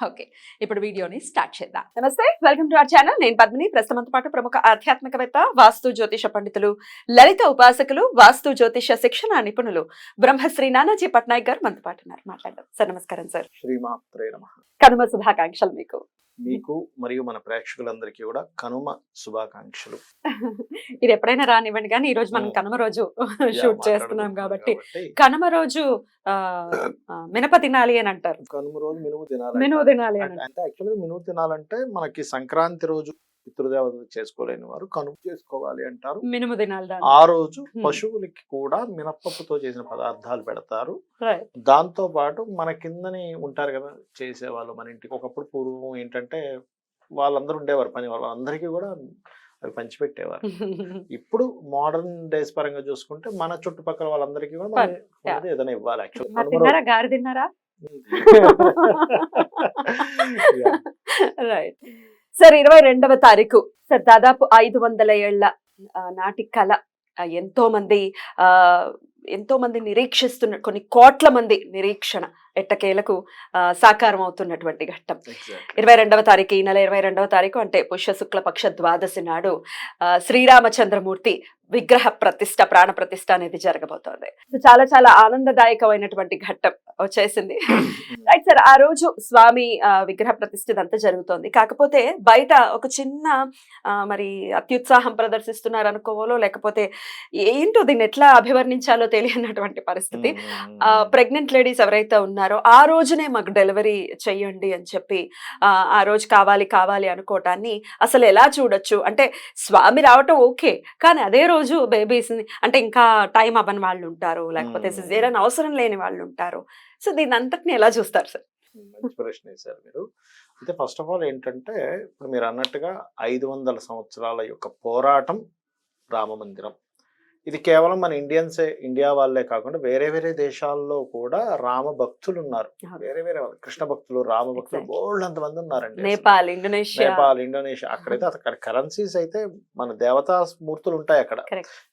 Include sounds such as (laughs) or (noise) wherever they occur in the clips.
Okay ఇప్పుడు వీడియోని start చేద్దాం. నమస్తే వెల్కమ్ టు అవర్ ఛానల్. నేను పద్మిని. ప్రస్తుతంతో పాటు ప్రముఖ ఆధ్యాత్మికవేత్త వాస్తు జ్యోతిష పండితులు లలిత ఉపాసకులు వాస్తు జ్యోతిష శిక్షణ నిపుణులు బ్రహ్మశ్రీ నానాజీ పట్నాయక్ గారు మనతో పాటు ఉన్నారు. మాట్లాడదాం. సార్ నమస్కారం సార్. శ్రీమాత్రే నమ. కనుమ శుభాకాంక్షలు మీకు. మీకు మరియు మన ప్రేక్షకులందరికీ కూడా కనుమ శుభాకాంక్షలు. (laughs) ఇది ఎప్పుడైనా రానివ్వండి కానీ ఈ రోజు మనం. కనుమ రోజు (laughs) షూట్ చేస్తున్నాం కాబట్టి కనుమ రోజు మినప తినాలి అని అంటారు. కనుమ రోజు మినుము తినాలి మినుము తినాలి అంటే- యాక్చువల్గా మినుము తినాలంటే మనకి సంక్రాంతి రోజు పితృదేవత చేసుకోలేని వారు కనుమ చేసుకోవాలి అంటారు. మినుము తినాలి. ఆ రోజు. పశువులకి కూడా మినప్పప్పుతో చేసిన పదార్థాలు పెడతారు. దాంతో పాటు మన కిందని ఉంటారు కదా చేసేవాళ్ళు మన ఇంటికి. ఒకప్పుడు పూర్వం ఏంటంటే వాళ్ళందరూ ఉండేవారు పని వాళ్ళు అందరికీ కూడా అవి పంచిపెట్టేవారు. (laughs) ఇప్పుడు మోడర్న్ డేస్ పరంగా చూసుకుంటే మన చుట్టుపక్కల వాళ్ళందరికీ కూడా ఏదైనా ఇవ్వాలి. మరి రైట్ సార్ ఇరవై రెండవ తారీఖు. సార్ దాదాపు ఐదు వందల ఏళ్ళ నాటి కళ ఎంతో మంది ఆ ఎంతో మంది నిరీక్షిస్తున్న కొన్ని కోట్ల మంది నిరీక్షణ ఎట్టకేలకు ఆ, సాకారం అవుతున్నటువంటి ఘట్టం. ఇరవై రెండవ తారీఖు ఈ నెల ఇరవై రెండవ తారీఖు అంటే పుష్య శుక్ల పక్ష ద్వాదశి నాడు ఆ, శ్రీరామచంద్రమూర్తి విగ్రహ ప్రతిష్ట ప్రాణ ప్రతిష్ట అనేది జరగబోతోంది. సో చాలా చాలా ఆనందదాయకమైనటువంటి ఘట్టం. వచ్చేసింది. (laughs) రైట్ సార్ ఆ రోజు స్వామి విగ్రహ ప్రతిష్ఠ ఇదంతా జరుగుతోంది. కాకపోతే బయట ఒక చిన్న మరి అత్యుత్సాహం ప్రదర్శిస్తున్నారు అనుకోవాలో లేకపోతే ఏంటో దీన్ని ఎట్లా అభివర్ణించాలో తెలియనటువంటి పరిస్థితి. ప్రెగ్నెంట్ లేడీస్ ఎవరైతే ఉన్నారో ఆ రోజునే మాకు డెలివరీ చెయ్యండి అని చెప్పి ఆ, రోజు కావాలి కావాలి అనుకోవటాన్ని అసలు ఎలా చూడొచ్చు? అంటే స్వామి రావటం ఓకే కానీ అదే రోజు బేబీస్ అంటే ఇంకా టైం అవ్వని వాళ్ళు ఉంటారు లేకపోతే. సిజేరియన్ అవసరం లేని వాళ్ళు ఉంటారు సో దీని అంతటిని ఎలా చూస్తారు సార్? మంచి ప్రశ్న వేశారు మీరు. అయితే ఫస్ట్ ఆఫ్ ఆల్ ఏంటంటే ఇప్పుడు మీరు అన్నట్టుగా ఐదు వందల సంవత్సరాల యొక్క పోరాటం రామ మందిరం ఇది కేవలం మన ఇండియన్సే ఇండియా వాళ్ళే కాకుండా వేరే వేరే దేశాల్లో కూడా రామ భక్తులు ఉన్నారు. వేరే వేరే కృష్ణ భక్తులు రామ భక్తులు. బోల్డ్ అంతమంది ఉన్నారండి. నేపాల్ ఇండోనేషియా నేపాల్ ఇండోనేషియా అక్కడైతే అక్కడ కరెన్సీస్ అయితే మన దేవతా మూర్తులు ఉంటాయి అక్కడ.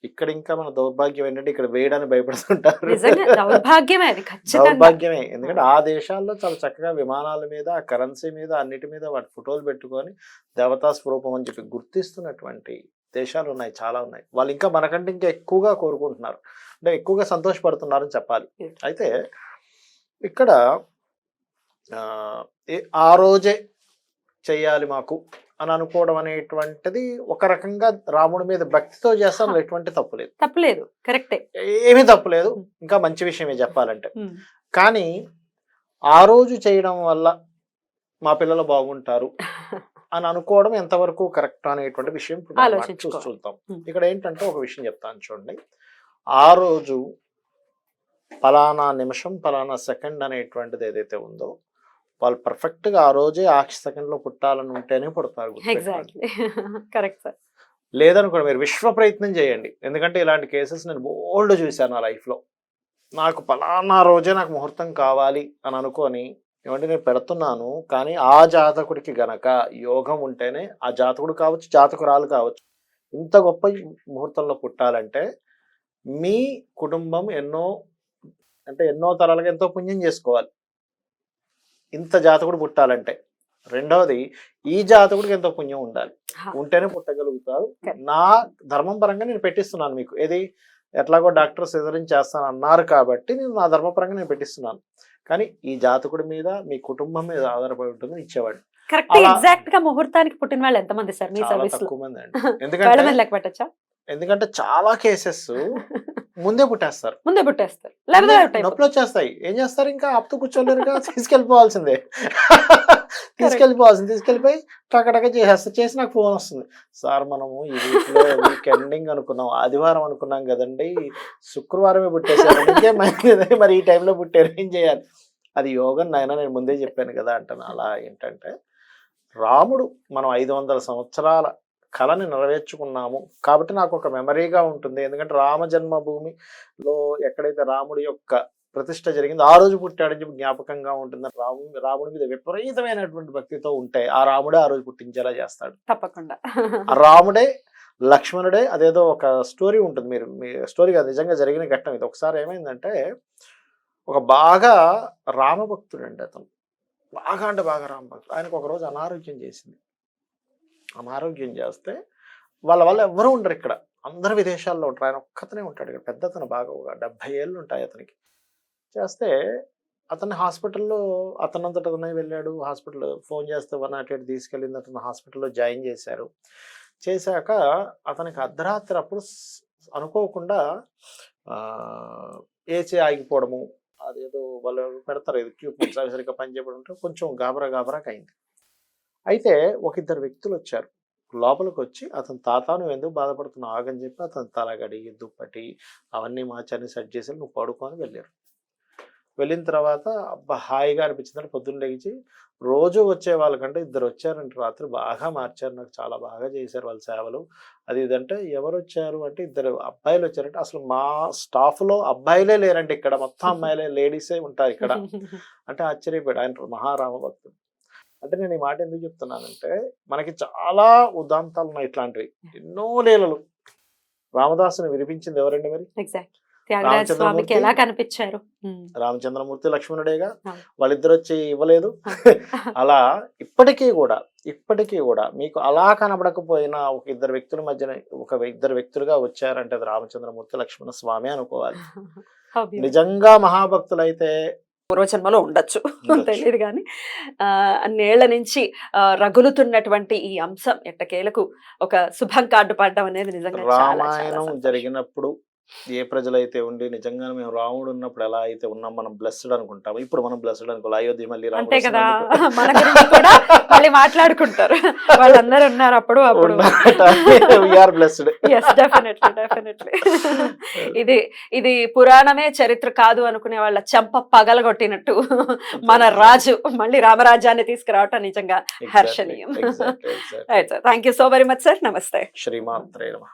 ఇక్కడ ఇంకా మన దౌర్భాగ్యం ఏంటంటే ఇక్కడ వేయడానికి భయపడుతుంటారు దౌర్భాగ్యమే దౌర్భాగ్యమే ఎందుకంటే ఆ దేశాల్లో చాలా చక్కగా విమానాల మీద కరెన్సీ మీద అన్నిటి మీద వాటి ఫోటోలు పెట్టుకొని దేవతా స్వరూపం అని చెప్పి గుర్తిస్తున్నటువంటి దేశాలు ఉన్నాయి చాలా ఉన్నాయి వాళ్ళు ఇంకా మనకంటే ఇంకా ఎక్కువగా కోరుకుంటున్నారు. అంటే ఎక్కువగా సంతోషపడుతున్నారని చెప్పాలి. Yes. అయితే ఇక్కడ ఆ, రోజే చెయ్యాలి మాకు అని అనుకోవడం అనేటువంటిది ఒక రకంగా రాముడి మీద భక్తితో చేస్తాం. ఎటువంటి తప్పు లేదు. తప్పలేదు. కరెక్టే. ఏమీ తప్పు లేదు. ఇంకా మంచి విషయమే చెప్పాలంటే. కానీ ఆ రోజు చేయడం వల్ల మా పిల్లలు బాగుంటారు. (laughs) అని అనుకోవడం ఎంతవరకు కరెక్ట్ అనేటువంటి విషయం ఇప్పుడు మనం ఆలోచించుకోవాలి. చూసి చూద్దాం Hmm. ఇక్కడ ఏంటంటే ఒక విషయం చెప్తాను చూడండి. ఆ రోజు ఫలానా నిమిషం ఫలానా సెకండ్ అనేటువంటిది ఏదైతే ఉందో వాళ్ళు పర్ఫెక్ట్గా ఆ రోజే ఆ సెకండ్లో పుట్టాలని ఉంటేనే పుడతారు (laughs) లేదనుకోండి మీరు విశ్వ ప్రయత్నం చేయండి. ఎందుకంటే ఇలాంటి కేసెస్ నేను బోల్డ్ చూశాను నా లైఫ్లో. నాకు పలానా రోజే నాకు ముహూర్తం కావాలి అని అనుకొని ఏమంటే నేను పెడుతున్నాను కానీ ఆ జాతకుడికి గనక యోగం ఉంటేనే ఆ జాతకుడు కావచ్చు జాతకురాలు కావచ్చు ఇంత గొప్ప ముహూర్తంలో పుట్టాలంటే మీ కుటుంబం ఎన్నో అంటే ఎన్నో తరాలుగా ఎంతో పుణ్యం చేసుకోవాలి. ఇంత జాతకుడు పుట్టాలంటే. రెండవది ఈ జాతకుడికి ఎంతో పుణ్యం ఉండాలి. ఉంటేనే పుట్టగలుగుతారు. నా ధర్మం పరంగా నేను పెట్టిస్తున్నాను మీకు. ఏది? ఎట్లాగో డాక్టర్ సిజరింగ్ చేస్తాను అన్నారు కాబట్టి నేను నా ధర్మపరంగా నేను పెట్టిస్తున్నాను. కానీ ఈ జాతకుడి మీద మీ కుటుంబం మీద ఆధారపడి ఉంటుంది ఇచ్చేవాడు. కరెక్ట్ ఎగ్జాక్ట్గా ముహూర్తానికి పుట్టిన వాళ్ళు ఎంతమంది సార్ మీ సర్వీస్ తక్కువ మంది అండి. (laughs) ఎందుకంటే మీద లెక్క పెట్టచ్చా? ఎందుకంటే చాలా కేసెస్ (laughs) ముందే పుట్టేస్తారు. ముందే పుట్టేస్తారు. లేకపోతే. నొప్పులు వచ్చేస్తాయి. ఏం చేస్తారు ఇంకా? ఆపుతూ కూర్చోలేరుగా. (laughs) తీసుకెళ్ళిపోవాల్సిందే. తీసుకెళ్ళిపోవాల్సింది. తీసుకెళ్ళిపోయి టకటక చేసేస్తారు చేసి నాకు ఫోన్ వస్తుంది. సార్ మనము ఈ వీక్లో వీక్ ఎండింగ్ అనుకున్నాం. ఆదివారం అనుకున్నాం కదండి. శుక్రవారమే పుట్టేశారు. ఇంకే మంచిదే (laughs) మరి ఈ టైంలో పుట్టారు. ఏం చేయాలి? అది యోగం నాయన నేను ముందే చెప్పాను కదా అంటాను. అలా ఏంటంటే రాముడు మనం ఐదు వందల సంవత్సరాల కళని నెరవేర్చుకున్నాము. కాబట్టి నాకు ఒక మెమరీగా ఉంటుంది. ఎందుకంటే రామ జన్మభూమిలో ఎక్కడైతే రాముడి యొక్క ప్రతిష్ట జరిగింది ఆ రోజు పుట్టాడని చెప్పి జ్ఞాపకంగా ఉంటుంది. రాము రాముడి మీద విపరీతమైనటువంటి భక్తితో ఉంటే ఆ రాముడే ఆ రోజు పుట్టించేలా చేస్తాడు. తప్పకుండా. రాముడే లక్ష్మణుడే అదేదో ఒక స్టోరీ ఉంటుంది. మీరు మీ స్టోరీ కాదు నిజంగా జరిగిన ఘట్టం ఇది. ఒకసారి ఏమైందంటే ఒక బాగా రామభక్తుడు అండి అతను. బాగా అంటే బాగా రామభక్తుడు. ఆయనకు ఒక రోజు అనారోగ్యం చేసింది. అనారోగ్యం చేస్తే వాళ్ళ వల్ల ఎవరు ఉండరు ఇక్కడ. అందరు విదేశాల్లో ఉంటారు. ఆయన ఒక్కతనే ఉంటాడు ఇక్కడ. పెద్ద అతను బాగా ఒక డెబ్బై ఏళ్ళు ఉంటాయి అతనికి. చేస్తే అతన్ని హాస్పిటల్లో అతనంతట అతనే వెళ్ళాడు. హాస్పిటల్ ఫోన్ చేస్తే వన్ నాట్ ఎయిట్ తీసుకెళ్ళింది. అతను హాస్పిటల్లో జాయిన్ చేశారు. చేశాక అతనికి అర్ధరాత్రి అప్పుడు అనుకోకుండా ఏసీ ఆగిపోవడము అదేదో వాళ్ళు పెడతారు. ఎక్విప్మెంట్స్ అవి సరిగ్గా పనిచేయడం ఉంటే కొంచెం గాబరా గాబరాకి అయింది. అయితే ఒక ఇద్దరు వ్యక్తులు వచ్చారు లోపలికి వచ్చి అతని తాత నువ్వు ఎందుకు బాధపడుతున్నావు? ఆగని చెప్పి అతని తలగడి దుప్పటి అవన్నీ మార్చని సెట్ చేసి నువ్వు పడుకొని వెళ్ళారు. వెళ్ళిన తర్వాత అబ్బా హాయిగా అనిపించిందని పొద్దున్న లేచి రోజు వచ్చే వాళ్ళకంటే ఇద్దరు వచ్చారంటే రాత్రి బాగా మార్చారు. నాకు చాలా బాగా చేశారు వాళ్ళ సేవలు. అది ఇదంటే ఎవరు వచ్చారు అంటే ఇద్దరు అబ్బాయిలు వచ్చారంటే అసలు మా staff లో అబ్బాయిలే లేరంటే ఇక్కడ. మొత్తం అమ్మాయిలే లేడీసే ఉంటారు ఇక్కడ. (laughs) అంటే ఆశ్చర్యపోయాడు. ఆయన మహారామ భక్తుడు అంటే నేను ఈ మాట ఎందుకు చెప్తున్నానంటే మనకి చాలా ఉదాంతాలు ఉన్నాయి ఇట్లాంటివి ఎన్నో లీలలు. రామదాసుని వినిపించింది ఎవరండి మరి? ఎగ్జాక్ట్? స్వామికి ఎలా కనిపించారు. రామచంద్రమూర్తి లక్ష్మణుడేగా. వాళ్ళిద్దరు వచ్చి ఇవ్వలేదు. (laughs) అలా ఇప్పటికీ కూడా ఇప్పటికీ కూడా మీకు అలా కనబడకపోయినా ఒక ఇద్దరు వ్యక్తుల మధ్యన ఒక ఇద్దరు వ్యక్తులుగా వచ్చారంటే అది రామచంద్రమూర్తి లక్ష్మణ స్వామి అనుకోవాలి. (laughs) నిజంగా భక్తులైతే పూర్వజన్మలో ఉండొచ్చు. తెలియదు కానీ ఆ, అన్నేళ్ళ నుంచి ఆ, రగులుతున్నటువంటి ఈ అంశం ఎట్టకేలకు ఒక శుభం కార్డు పడడం అనేది నిజంగా రామాయణం. జరిగినప్పుడు ఏ ప్రజలైతే ఉండి నిజంగా మేము రాముడు ఉన్నప్పుడు ఎలా అయితే ఉన్నాం మనం బ్లెస్డ్ అనుకుంటాం ఇప్పుడు మనం బ్లెస్డ్ అనుకోవాలి అయోధ్య మళ్ళీ అంతే కదా. మన గురించి కూడా మళ్ళీ మాట్లాడుకుంటారు. వాళ్ళందరూ ఉన్నారు అప్పుడు అప్పుడు. బ్లెస్డ్ ఎస్ డెఫినెట్లీ డెఫినెట్లీ ఇది ఇది పురాణమే చరిత్ర కాదు అనుకునే వాళ్ళ చెంప పగలగొట్టినట్టు మన రాజు మళ్ళీ రామరాజ్యాన్ని తీసుకురావటం నిజంగా హర్షణీయం. Thank you so very much sir నమస్తే శ్రీమాత్రే నమః